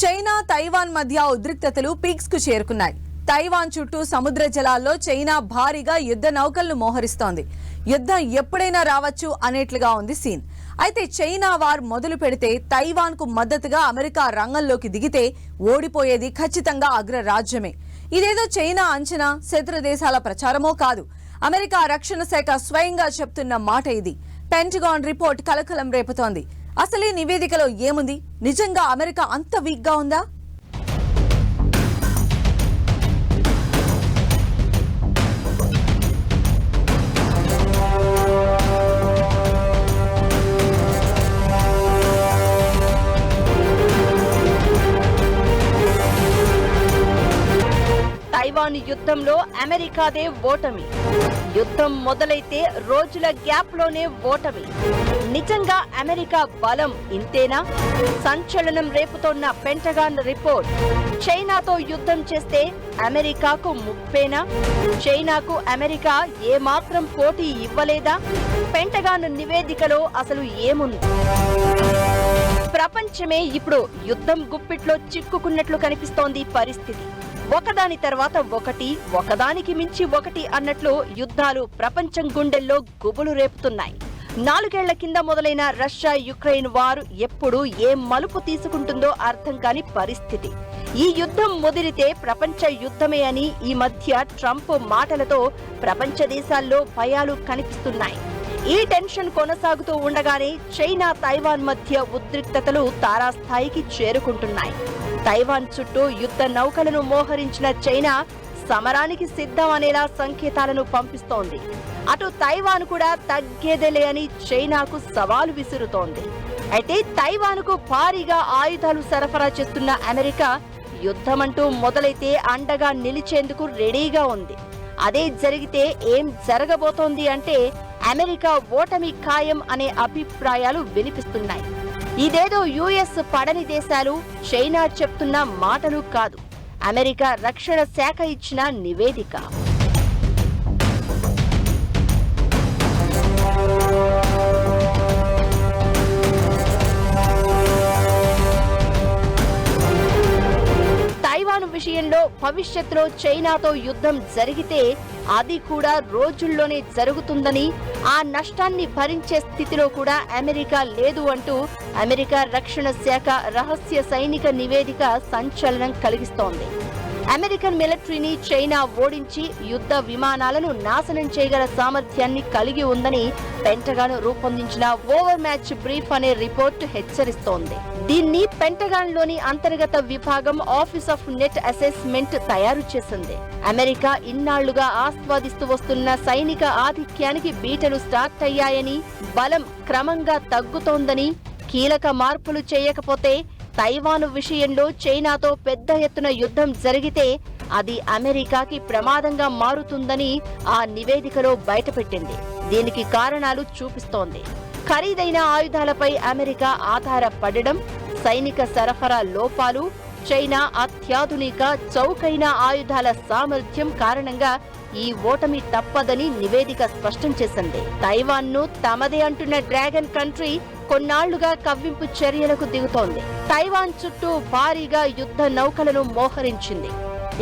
China Taiwan మధ్య ఉద్రిక్తతలు పీక్స్కు చేరుకున్నాయి. తైవాన్ చుట్టూ సముద్ర జలాల్లో చైనా భారీగా యుద్ధ నౌకలను మోహరిస్తోంది. యుద్ధం ఎప్పుడైనా రావచ్చు అనేట్లుగా ఉంది సీన్. అయితే చైనా వార్ మొదలు పెడితే తైవాన్కు మద్దతుగా అమెరికా రంగంలోకి దిగితే ఓడిపోయేది ఖచ్చితంగా అగ్రరాజ్యమే. ఇదేదో చైనా అంచనా శత్రు దేశాల ప్రచారమో కాదు. అమెరికా రక్షణ శాఖ స్వయంగా చెప్తున్న మాట ఇది. పెంటగాన్ రిపోర్ట్ కలకలం రేపుతోంది. అసలే నివేదికలో ఏముంది? నిజంగా అమెరికా అంత వీక్గా ఉందా? తైవాన్ యుద్ధంలో అమెరికాదే ఓటమి. యుద్ధం మొదలైతే రోజుల గ్యాప్లోనే ఓటమి. నిజంగా అమెరికా బలం ఇంతేనా? సంచలనం రేపుతోన్న పెంటగాన్ రిపోర్ట్. చైనాతో యుద్ధం చేస్తే అమెరికాకు ముప్పేనా? చైనాకు అమెరికా ఏమాత్రం పోటీ ఇవ్వలేదా? పెంటగాన్ నివేదికలో అసలు ఏముంది? ప్రపంచమే ఇప్పుడు యుద్ధం గుప్పిట్లో చిక్కుకున్నట్లు కనిపిస్తోంది పరిస్థితి. ఒకదాని తర్వాత ఒకటి ఒకదానికి మించి ఒకటి అన్నట్లు యుద్ధాలు ప్రపంచం గుండెల్లో గుబులు రేపుతున్నాయి. నాలుగేళ్ళ కింద మొదలైన రష్యా యుక్రెయిన్ వారు ఎప్పుడు ఏ మలుపు తీసుకుంటుందో అర్థం కాని పరిస్థితి. ఈ యుద్ధం ముదిరితే ప్రపంచ యుద్ధమే అని ఈ మధ్య ట్రంప్ మాటలతో ప్రపంచ దేశాల్లో భయాలు కనిపిస్తున్నాయి. ఈ టెన్షన్ కొనసాగుతూ ఉండగానే చైనా తైవాన్ మధ్య ఉద్రిక్తతలు తారాస్థాయికి చేరుకుంటున్నాయి. తైవాన్ చుట్టూ యుద్ధ నౌకలను మోహరించిన చైనా సమరానికి సిద్ధం అనేలా సంకేతాలను పంపిస్తోంది. అటు తైవాన్ కూడా తగ్గేదేలే అని చైనాకు సవాలు విసురుతోంది. అయితే తైవాన్కు భారీగా ఆయుధాలు సరఫరా చేస్తున్న అమెరికా యుద్ధమంటూ మొదలైతే అండగా నిలిచేందుకు రెడీగా ఉంది. అదే జరిగితే ఏం జరగబోతోంది అంటే అమెరికా ఓటమి ఖాయం అనే అభిప్రాయాలు వినిపిస్తున్నాయి. ఇదేదో యుఎస్ పడని దేశాలు చైనా చెప్తున్న మాటలు కాదు. అమెరికా రక్షణ శాఖ ఇచ్చిన నివేదిక. తైవాన్ విషయంలో భవిష్యత్తులో చైనాతో యుద్ధం జరిగితే అది కూడా రోజుల్లోనే జరుగుతుందని ఆ నష్టాన్ని భరించే స్థితిలో కూడా అమెరికా లేదు అంటూ అమెరికా రక్షణ శాఖ రహస్య సైనిక నివేదిక సంచలనం కలిగిస్తోంది. అమెరికన్ మిలిటరీని చైనా ఓడించి యుద్ధ విమానాలను నాశనం చేయగల సామర్థ్యాన్ని కలిగి ఉందని పెంటగాన్ రూపొందించిన ఓవర్ మ్యాచ్ బ్రీఫ్ అనే రిపోర్ట్ హెచ్చరిస్తోంది. దీన్ని పెంటగాన్లోని అంతర్గత విభాగం ఆఫీస్ ఆఫ్ నెట్ అసెస్మెంట్ తయారు చేసింది. అమెరికా ఇన్నాళ్ళుగా ఆస్వాదిస్తూ వస్తున్న సైనిక ఆధిక్యానికి బీటలు స్టార్ట్ అయ్యాయని బలం క్రమంగా తగ్గుతోందని కీలక మార్పులు చేయకపోతే తైవాను విషయంలో చైనాతో పెద్ద ఎత్తున యుద్ధం జరిగితే అది అమెరికాకి ప్రమాదంగా మారుతుందని ఆ నివేదికలో బయటపెట్టింది. దీనికి కారణాలు చూపిస్తోంది. ఖరీదైన ఆయుధాలపై అమెరికా ఆధారపడడం సైనిక సరఫరా లోపాలు చైనా అత్యాధునిక చౌకైన ఆయుధాల సామర్థ్యం కారణంగా ఈ ఓటమి తప్పదని నివేదిక స్పష్టం చేసింది. తైవాన్ను తమదే అంటున్న డ్రాగన్ కంట్రీ కొన్నాళ్ళుగా కవ్వింపు చర్యలకు దిగుతోంది. తైవాన్ చుట్టూ భారీగా యుద్ధ నౌకలను మోహరించింది.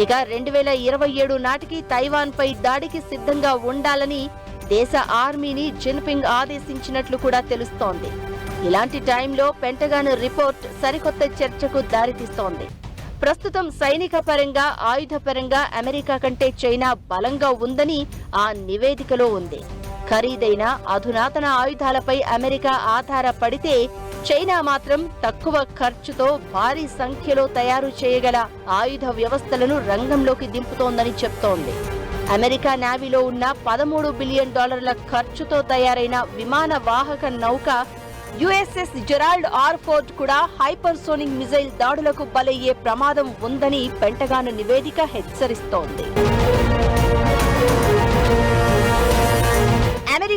ఇక రెండు వేల ఇరవై ఏడు నాటికి తైవాన్ పై దాడికి సిద్ధంగా ఉండాలని దేశ ఆర్మీని జిన్పింగ్ ఆదేశించినట్లు కూడా తెలుస్తోంది. ఇలాంటి టైంలో పెంటగాన్ రిపోర్ట్ సరికొత్త చర్చకు దారితీస్తోంది. ప్రస్తుతం సైనిక పరంగా ఆయుధ పరంగా అమెరికా కంటే చైనా బలంగా ఉందని ఆ నివేదికలో ఉంది. ఖరీదైన అధునాతన ఆయుధాలపై అమెరికా ఆధారపడితే చైనా మాత్రం తక్కువ ఖర్చుతో భారీ సంఖ్యలో తయారు చేయగల ఆయుధ వ్యవస్థలను రంగంలోకి దింపుతోందని చెప్తోంది. అమెరికా నావీలో ఉన్న పదమూడు బిలియన్ డాలర్ల ఖర్చుతో తయారైన విమాన వాహక నౌక యుఎస్ఎస్ జెరాల్డ్ ఆర్ఫోర్డ్ కూడా హైపర్సోనిక్ మిజైల్ దాడులకు బలయ్యే ప్రమాదం ఉందని పెంటగాను నివేదిక హెచ్చరిస్తోంది.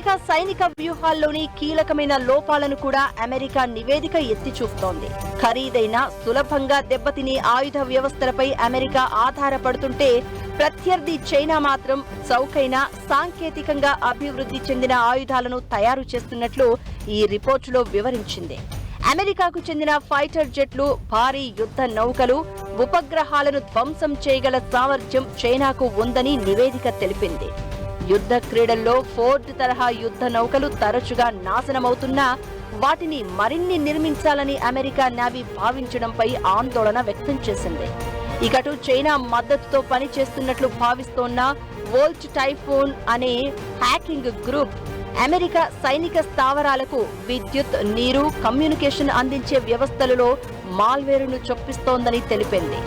అమెరికా సైనిక వ్యూహాల్లోని కీలకమైన లోపాలను కూడా అమెరికా నివేదిక ఎత్తి చూపుతోంది. ఖరీదైన సులభంగా దెబ్బతినే ఆయుధ వ్యవస్థలపై అమెరికా ఆధారపడుతుంటే ప్రత్యర్థి చైనా మాత్రం చౌకైన సాంకేతికంగా అభివృద్ధి చెందిన ఆయుధాలను తయారు చేస్తున్నట్లు ఈ రిపోర్టులో వివరించింది. అమెరికాకు చెందిన ఫైటర్ జెట్లు భారీ యుద్ధ నౌకలు ఉపగ్రహాలను ధ్వంసం చేయగల సామర్థ్యం చైనాకు ఉందని నివేదిక తెలిపింది. యుద్ధ క్రీడల్లో ఫోర్డ్ తరహా యుద్ధ నౌకలు తరచుగా నాశనమవుతున్నా వాటిని మరిన్ని నిర్మించాలని అమెరికా నావీ భావించడంపై ఆందోళన వ్యక్తం చేసింది. ఇకటు చైనా మద్దతుతో పనిచేస్తున్నట్లు భావిస్తోన్న వోల్ట్ టైఫోన్ అనే హ్యాకింగ్ గ్రూప్ అమెరికా సైనిక స్థావరాలకు విద్యుత్ నీరు కమ్యూనికేషన్ అందించే వ్యవస్థలలో మాల్వేరును చొప్పిస్తోందని తెలిపింది.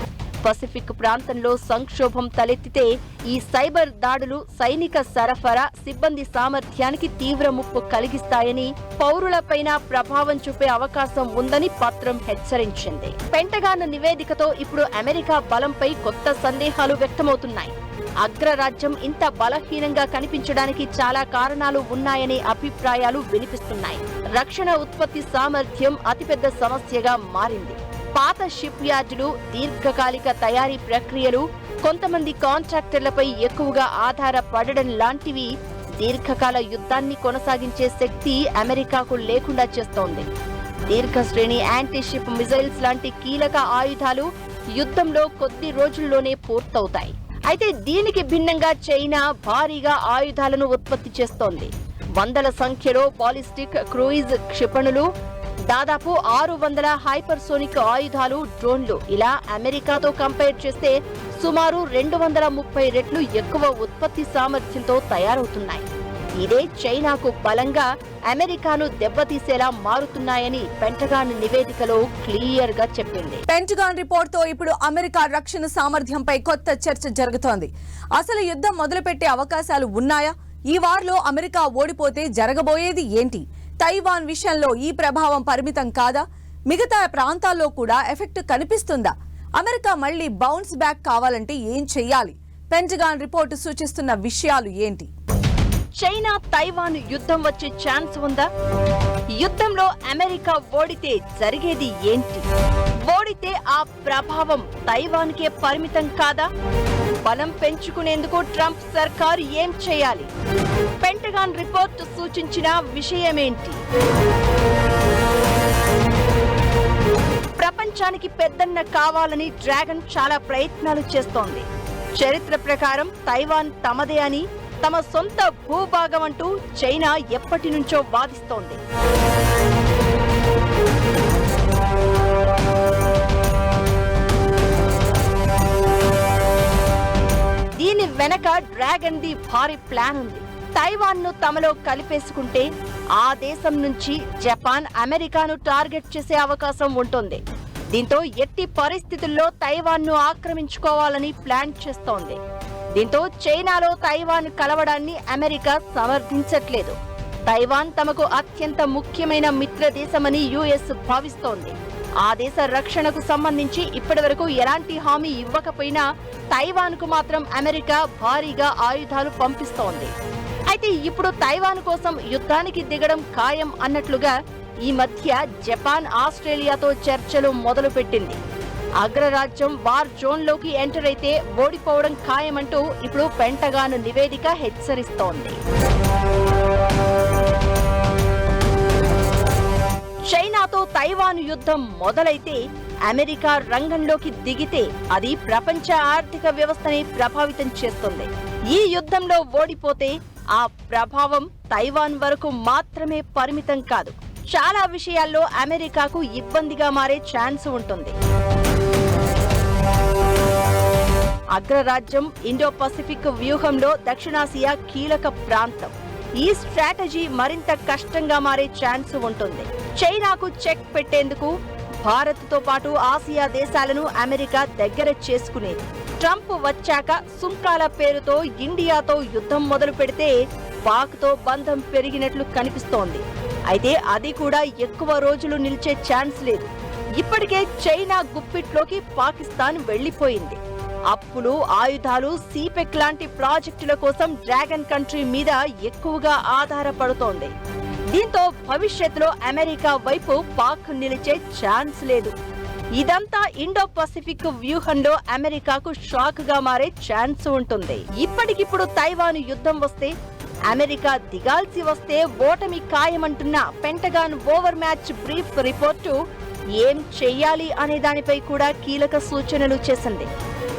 పసిఫిక్ ప్రాంతంలో సంక్షోభం తలెత్తితే ఈ సైబర్ దాడులు సైనిక సరఫరా సిబ్బంది సామర్థ్యానికి తీవ్ర ముప్పు కలిగిస్తాయని పౌరులపైన ప్రభావం చూపే అవకాశం ఉందని పత్రం హెచ్చరించింది. పెంటగాన్ నివేదికతో ఇప్పుడు అమెరికా బలంపై కొత్త సందేహాలు వ్యక్తమవుతున్నాయి. అగ్రరాజ్యం ఇంత బలహీనంగా కనిపించడానికి చాలా కారణాలు ఉన్నాయనే అభిప్రాయాలు వినిపిస్తున్నాయి. రక్షణ ఉత్పత్తి సామర్థ్యం అతిపెద్ద సమస్యగా మారింది. పాత షిప్ యార్డులు దీర్ఘకాలిక తయారీ ప్రక్రియలు కొంతమంది కాంట్రాక్టర్లపై ఎక్కువగా ఆధారపడడం లాంటివి దీర్ఘకాల యుద్ధాన్ని కొనసాగించే శక్తి అమెరికాకు లేకుండా చేస్తోంది. దీర్ఘ శ్రేణి యాంటీ షిప్ మిజైల్స్ లాంటి కీలక ఆయుధాలు యుద్ధంలో కొద్ది రోజుల్లోనే పూర్తవుతాయి. అయితే దీనికి భిన్నంగా చైనా భారీగా ఆయుధాలను ఉత్పత్తి చేస్తోంది. వందల సంఖ్యలో బాలిస్టిక్ క్రూయిజ్ క్షిపణులు దాదాపు ఆరు వందల హైపర్సోనిక్ ఆయుధాలు డ్రోన్లు ఇలా అమెరికాతో కంపేర్ చేస్తే సుమారు రెండు వందల ముప్పై రెట్లు ఎక్కువ ఉత్పత్తి సామర్థ్యంతో తయారవుతున్నాయి. ఇదే చైనాకు బలంగా అమెరికాను దెబ్బతీసేలా మారుతున్నాయని పెంటగాన్ నివేదికలో క్లియర్గా చెప్పింది. పెంటగాన్ రిపోర్ట్తో ఇప్పుడు అమెరికా రక్షణ సామర్థ్యంపై కొత్త చర్చ జరుగుతోంది. అసలు యుద్ధం మొదలుపెట్టే అవకాశాలు ఉన్నాయా? ఈ వార్లో అమెరికా ఓడిపోతే జరగబోయేది ఏంటి? తైవాన్ విషయంలో ఈ ప్రభావం పరిమితం కాదా? మిగతా ప్రాంతాల్లో కూడా ఎఫెక్ట్ కనిపిస్తుందా? అమెరికా మళ్ళీ బౌన్స్ బ్యాక్ కావాలంటే ఏం చెయ్యాలి? పెంటగాన్ రిపోర్టు సూచిస్తున్న విషయాలు ఏంటి? చైనా తైవాన్ యుద్ధం వచ్చే ఛాన్స్ ఉందా? యుద్ధంలో అమెరికా ఓడితే జరిగేది ఏంటి? ఓడితే ఆ ప్రభావం తైవాన్కే పరిమితం కాదా? బలం పెంచుకునేందుకు ట్రంప్ సర్కారు ఏం చేయాలి? పెంటగాన్ రిపోర్ట్ సూచించిన విషయమేంటి? ప్రపంచానికి పెద్దన్న కావాలని డ్రాగన్ చాలా ప్రయత్నాలు చేస్తోంది. చరిత్ర ప్రకారం తైవాన్ తమదే అని తమ సొంత భూభాగం అంటూ చైనా ఎప్పటి నుంచో వాదిస్తోంది. దీని వెనక డ్రాగన్ ది భారీ ప్లాన్ ఉంది. తైవాన్ను తమలో కలిపేసుకుంటే ఆ దేశం నుంచి జపాన్ అమెరికాను టార్గెట్ చేసే అవకాశం ఉంటుంది. దీంతో ఎట్టి పరిస్థితుల్లో తైవాన్ను ఆక్రమించుకోవాలని ప్లాన్ చేస్తోంది. దీంతో చైనాలో తైవాన్ కలవడాన్ని అమెరికా సమర్థించట్లేదు. తైవాన్ తమకు అత్యంత ముఖ్యమైన మిత్ర దేశమని యుఎస్ భావిస్తోంది. ఆ దేశ రక్షణకు సంబంధించి ఇప్పటివరకు ఎలాంటి హామీ ఇవ్వకపోయినా తైవాన్కు మాత్రం అమెరికా భారీగా ఆయుధాలు పంపిస్తోంది. అయితే ఇప్పుడు తైవాన్ కోసం యుద్ధానికి దిగడం ఖాయం అన్నట్లుగా ఈ మధ్య జపాన్ ఆస్ట్రేలియాతో చర్చలు మొదలుపెట్టింది. అగ్రరాజ్యం వార్ జోన్లోకి ఎంటర్ అయితే ఓడిపోవడం ఖాయమంటూ ఇప్పుడు పెంటగాను నివేదిక హెచ్చరిస్తోంది. చైనాతో తైవాన్ యుద్ధం మొదలైతే అమెరికా రంగంలోకి దిగితే అది ప్రపంచ ఆర్థిక వ్యవస్థని ప్రభావితం చేస్తుంది. ఈ యుద్ధంలో ఓడిపోతే ఆ ప్రభావం తైవాన్ వరకు మాత్రమే పరిమితం కాదు. చాలా విషయాల్లో అమెరికాకు ఇబ్బందిగా మారే ఛాన్స్ ఉంటుంది. అగ్రరాజ్యం ఇండో పసిఫిక్ వ్యూహంలో దక్షిణాసియా కీలక ప్రాంతం. ఈ స్ట్రాటజీ మరింత కష్టంగా మారే ఛాన్స్ ఉంటుంది. చైనాకు చెక్ పెట్టేందుకు భారత్తో పాటు ఆసియా దేశాలను అమెరికా దగ్గర చేసుకునేది. ట్రంప్ వచ్చాక సుంకాల పేరుతో ఇండియాతో యుద్ధం మొదలు పెడితే పాక్తో బంధం పెరిగినట్లు కనిపిస్తోంది. అయితే అది కూడా ఎక్కువ రోజులు నిలిచే ఛాన్స్ లేదు. ఇప్పటికే చైనా గుప్పిట్లోకి పాకిస్తాన్ వెళ్ళిపోయింది అప్పులు ఆయుధాలు సీపెక్ లాంటి ప్రాజెక్టుల కోసం డ్రాగన్ కంట్రీ మీద ఎక్కువగా ఆధారపడుతోంది. దీంతో భవిష్యత్తులో అమెరికా వైపు పాక్ నిలిచే ఛాన్స్ లేదు. ఇదంతా ఇండో పసిఫిక్ వ్యూహంలో అమెరికాకు షాక్గా మారే ఛాన్స్ ఉంటుంది. ఇప్పటికిప్పుడు తైవాన్ యుద్ధం వస్తే అమెరికా దిగాల్సి వస్తే ఓటమి ఖాయమంటున్న Pentagon over match brief report ఏం చెయ్యాలి అనే దానిపై కూడా కీలక సూచనలు చేసింది.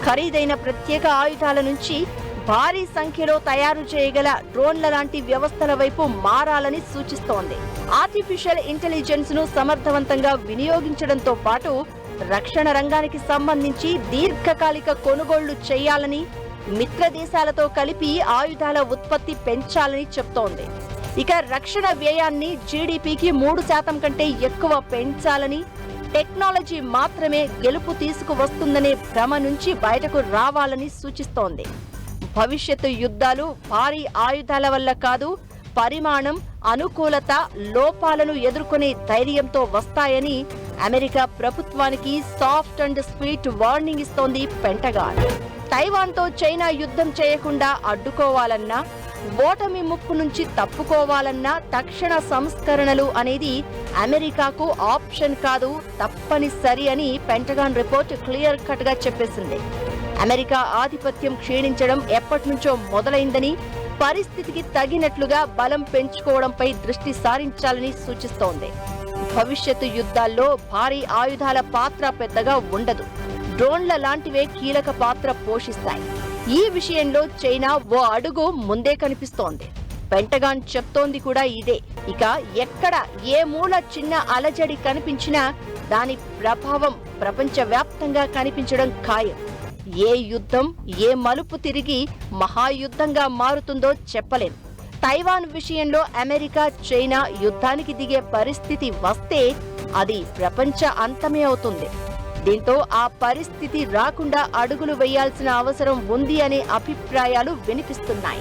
ఖరీదైన ప్రత్యేక ఆయుధాల నుంచి భారీ సంఖ్యలో తయారు చేయగల డ్రోన్ల లాంటి వ్యవస్థల వైపు మారాలని సూచిస్తోంది. ఆర్టిఫిషియల్ ఇంటెలిజెన్స్ను సమర్థవంతంగా వినియోగించడంతో పాటు రక్షణ రంగానికి సంబంధించి దీర్ఘకాలిక కొనుగోళ్ళు చేయాలని మిత్ర దేశాలతో కలిపి ఆయుధాల ఉత్పత్తి పెంచాలని చెప్తోంది. ఇక రక్షణ వ్యయాన్ని జీడీపీకి మూడు శాతం కంటే ఎక్కువ పెంచాలని టెక్నాలజీ మాత్రమే గెలుపు తీసుకువస్తుందనే భ్రమ నుంచి బయటకు రావాలని సూచిస్తోంది. భవిష్యత్తు యుద్ధాలు భారీ ఆయుధాల వల్ల కాదు పరిమాణం అనుకూలత లోపాలను ఎదుర్కొనే ధైర్యంతో వస్తాయని అమెరికా ప్రభుత్వానికి సాఫ్ట్ అండ్ స్వీట్ వార్నింగ్ ఇస్తోంది పెంటగాన్. తైవాన్తో చైనా యుద్ధం చేయకుండా అడ్డుకోవాలన్నా ఓటమి ముప్పు నుంచి తప్పుకోవాలన్నా తక్షణ సంస్కరణలు అనేది అమెరికాకు ఆప్షన్ కాదు తప్పనిసరి అని పెంటగాన్ రిపోర్ట్ క్లియర్ కట్గా చెప్పేసింది. అమెరికా ఆధిపత్యం క్షీణించడం ఎప్పటినుంచో మొదలైందని పరిస్థితికి తగినట్లుగా బలం పెంచుకోవడంపై దృష్టి సారించాలని సూచిస్తోంది. భవిష్యత్తు యుద్ధాల్లో భారీ ఆయుధాల పాత్ర పెద్దగా ఉండదు. డ్రోన్ల లాంటివే కీలక పాత్ర పోషిస్తాయి. ఈ విషయంలో చైనా ఓ అడుగు ముందే కనిపిస్తోంది. పెంటగాన్ చెప్తోంది కూడా ఇదే. ఇక ఎక్కడ ఏ మూల చిన్న అలజడి కనిపించినా దాని ప్రభావం ప్రపంచవ్యాప్తంగా కనిపించడం ఖాయం. ఏ యుద్ధం ఏ మలుపు తిరిగి మహాయుద్ధంగా మారుతుందో చెప్పలేం. తైవాన్ విషయంలో అమెరికా చైనా యుద్ధానికి దిగే పరిస్థితి వస్తే అది ప్రపంచ అంతమే అవుతుంది. దీంతో ఆ పరిస్థితి రాకుండా అడుగులు వేయాల్సిన అవసరం ఉంది అనే అభిప్రాయాలు వినిపిస్తున్నాయి.